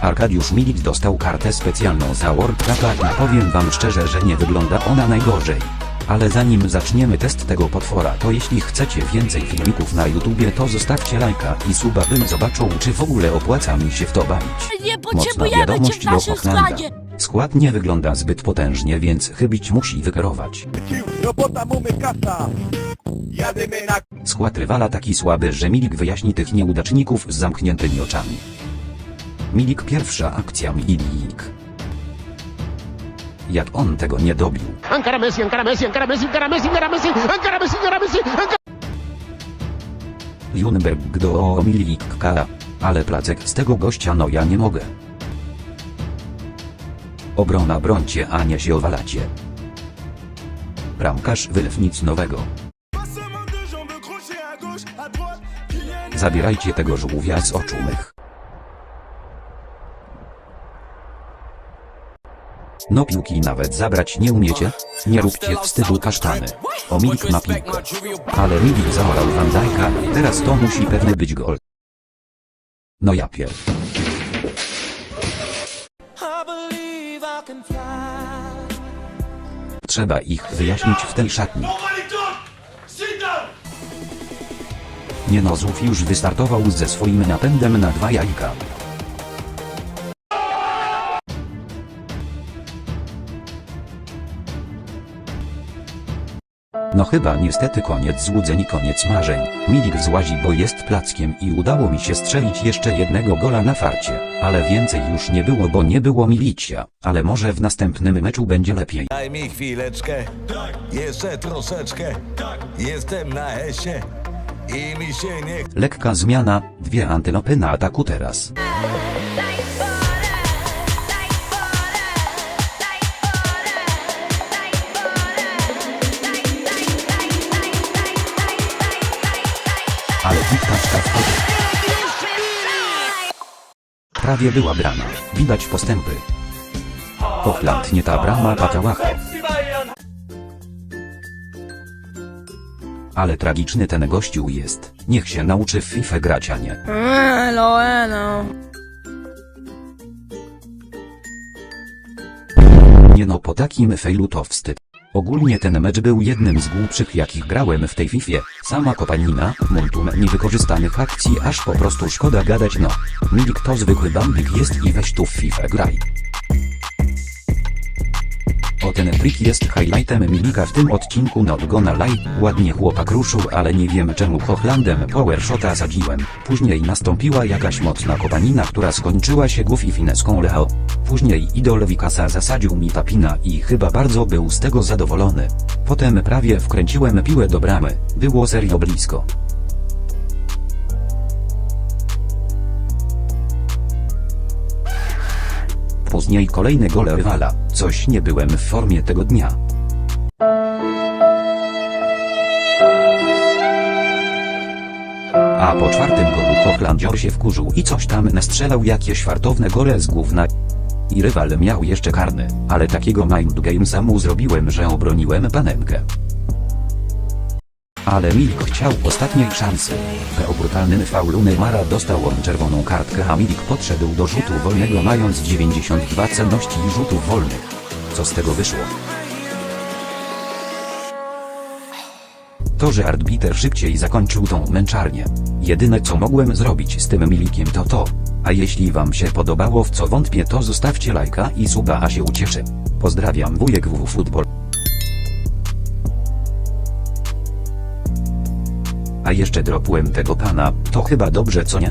Arkadiusz Milik dostał kartę specjalną za World Cupa i powiem wam szczerze, że nie wygląda ona najgorzej. Ale zanim zaczniemy test tego potwora, to jeśli chcecie więcej filmików na YouTubie, to zostawcie lajka i suba, bym zobaczył, czy w ogóle opłaca mi się w to bawić. Nie Mocna potrzebujemy cię wiadomość w do naszym składzie. Skład nie wygląda zbyt potężnie, więc chybić musi wykierować. Robota mamy kasa. Jadymy na Skład rywala taki słaby, że Milik wyjaśni tych nieudaczników z zamkniętymi oczami. Milik pierwsza akcja Milik. Jak on tego nie dobił. Ankara Messi, Ankara Messi, Ankara Messi, Ankara Messi, Ankara Messi, Ankara Messi, Ankara Messi, Ankara Junberg do Milik K. Ale placek z tego gościa no ja nie mogę. Obrona brońcie, a nie się owalacie. Bramkarz wylew nic nowego. Zabierajcie tego żółwia z oczu mych. No piłki nawet zabrać nie umiecie? Nie róbcie wstydu kasztany. O Milik ma piłkę. Ale Milik zaorał Van Dijk'a, teraz to musi pewny być gol. No ja pier... Trzeba ich wyjaśnić w tej szatni. Nie no, Zuf już wystartował ze swoim napędem na dwa jajka. No chyba niestety koniec złudzeń i koniec marzeń. Milik złazi, bo jest plackiem i udało mi się strzelić jeszcze jednego gola na farcie. Ale więcej już nie było, bo nie było milicia. Ale może w następnym meczu będzie lepiej. Daj mi chwileczkę, jeszcze troszeczkę, jestem na esie i mi się nie Lekka zmiana, dwie antylopy na ataku teraz. Prawie była brama. Widać postępy. Hochland nie ta brama patałacha. Ale tragiczny ten gościu jest. Niech się nauczy w FIFA grać, a nie. Elo, elo. Nie no po takim failu to wstyd. Ogólnie ten mecz był jednym z głupszych jakich grałem w tej Fifie. Sama kopanina, multum niewykorzystanych akcji aż po prostu szkoda gadać no. Milik to zwykły bambik jest i weź tu w FIFA graj. O ten trik jest highlightem Milika w tym odcinku not gonna lie. Ładnie chłopak ruszył, ale nie wiem czemu Hochlandem powershota sadziłem. Później nastąpiła jakaś mocna kopanina, która skończyła się głów i fineską Leo. Później idol Wikasa zasadził mi papina i chyba bardzo był z tego zadowolony. Potem prawie wkręciłem piłę do bramy. Było serio blisko. Później kolejny gol rywala. Coś nie byłem w formie tego dnia. A po czwartym golu Hochlandzior się wkurzył i coś tam nastrzelał jakieś fartowne gole z gówna. I rywal miał jeszcze karny, ale takiego mind gamesa mu zrobiłem, że obroniłem panemkę. Ale Milik chciał ostatniej szansy. Po brutalnym faulu Neymara dostał on czerwoną kartkę, a Milik podszedł do rzutu wolnego mając 92 celności rzutów wolnych. Co z tego wyszło? To, że arbiter szybciej zakończył tą męczarnię. Jedyne co mogłem zrobić z tym Milikiem to to. A jeśli wam się podobało w co wątpię to zostawcie lajka i suba a się ucieszę. Pozdrawiam wujek WW Football. A jeszcze dropłem tego pana, to chyba dobrze co nie?